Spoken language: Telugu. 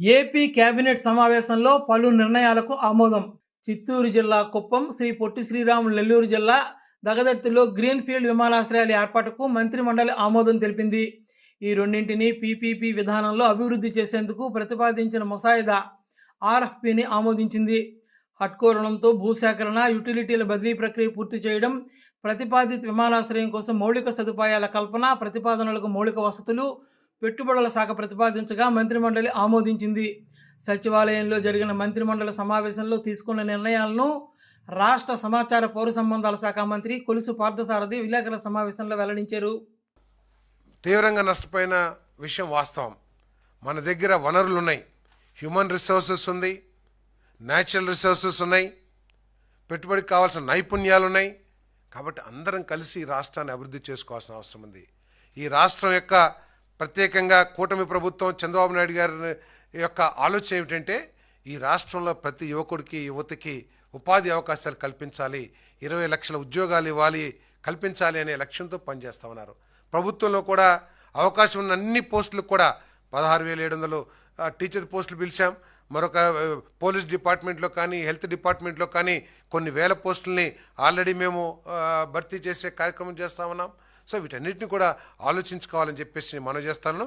ఏపీ కేబినెట్ సమావేశంలో పలు నిర్ణయాలకు ఆమోదం. చిత్తూరు జిల్లా కుప్పం శ్రీ పొట్టి శ్రీరాములు నెల్లూరు జిల్లా దగదర్తిలో గ్రీన్ఫీల్డ్ విమానాశ్రయాల ఏర్పాటుకు మంత్రిమండలి ఆమోదం తెలిపింది. ఈ రెండింటిని పీపీపీ విధానంలో అభివృద్ధి చేసేందుకు ప్రతిపాదించిన ముసాయిదా ఆర్ఎఫ్పిని ఆమోదించింది. హట్కో రుణంతో భూసేకరణ యుటిలిటీల బదిలీ ప్రక్రియ పూర్తి చేయడం ప్రతిపాదిత విమానాశ్రయం కోసం మౌలిక సదుపాయాల కల్పన ప్రతిపాదనలకు మౌలిక వసతులు పెట్టుబడుల శాఖ ప్రతిపాదించగా మంత్రిమండలి ఆమోదించింది. సచివాలయంలో జరిగిన మంత్రిమండలి సమావేశంలో తీసుకున్న నిర్ణయాలను రాష్ట్ర సమాచార పౌర సంబంధాల శాఖ మంత్రి కొలుసు పార్థసారథి విలేకరుల సమావేశంలో వెల్లడించారు. తీవ్రంగా నష్టపోయిన విషయం వాస్తవం. మన దగ్గర వనరులు ఉన్నాయి. హ్యూమన్ రిసోర్సెస్ ఉంది. న్యాచురల్ రిసోర్సెస్ ఉన్నాయి. పెట్టుబడికి కావాల్సిన నైపుణ్యాలు ఉన్నాయి. కాబట్టి అందరం కలిసి రాష్ట్రాన్ని అభివృద్ధి చేసుకోవాల్సిన అవసరం ఉంది. ఈ రాష్ట్రం యొక్క ప్రత్యేకంగా కూటమి ప్రభుత్వం చంద్రబాబు నాయుడు గారి యొక్క ఆలోచన ఏమిటంటే ఈ రాష్ట్రంలో ప్రతి యువకుడికి యువతికి ఉపాధి అవకాశాలు కల్పించాలి ఇరవై లక్షల ఉద్యోగాలు ఇవ్వాలి కల్పించాలి అనే లక్ష్యంతో పనిచేస్తామన్నారు ప్రభుత్వంలో కూడా అవకాశం ఉన్న అన్ని పోస్టులకు కూడా పదహారు వేల ఏడు వందలు టీచర్ పోస్టులు పిలిచాం. మరొక పోలీస్ డిపార్ట్మెంట్లో కానీ హెల్త్ డిపార్ట్మెంట్లో కానీ కొన్ని వేల పోస్టుల్ని ఆల్రెడీ మేము భర్తీ చేసే కార్యక్రమం చేస్తా ఉన్నాం. సో వీటన్నిటిని కూడా ఆలోచించుకోవాలని చెప్పేసి మనం చేస్తాను.